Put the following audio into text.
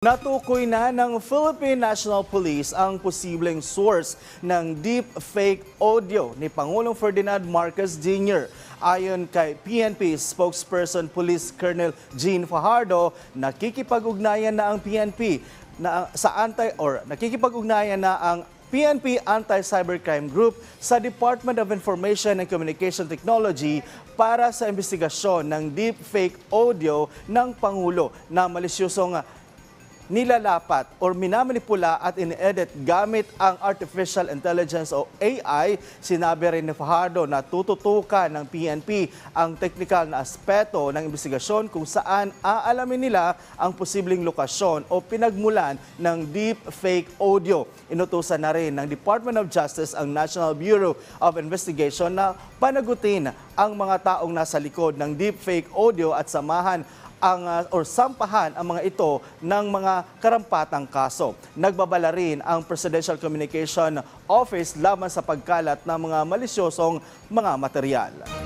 Natukoy na ng Philippine National Police ang posibleng source ng deep fake audio ni Pangulong Ferdinand Marcos Jr. Ayon kay PNP spokesperson Police Colonel Jean Fajardo, nakikipag-ugnayan na ang PNP na sa anti or nakikipag-ugnayan na ang PNP Anti-Cybercrime Group sa Department of Information and Communication Technology para sa investigasyon ng deep fake audio ng Pangulo na malisyosong nilalapat or minamanipula at in-edit gamit ang Artificial Intelligence o AI, sinabi rin ni Fajardo na tututukan ng PNP ang technical na aspeto ng investigasyon kung saan aalamin nila ang posibleng lokasyon o pinagmulan ng deep fake audio. Inutusan na rin ng Department of Justice ang National Bureau of Investigation na panagutin ang mga taong nasa likod ng deep fake audio at samahan ang uh, or sampahan ang mga ito ng mga karampatang kaso. Nagbabala rin ang Presidential Communication Office laban sa pagkalat ng mga malisyosong mga material.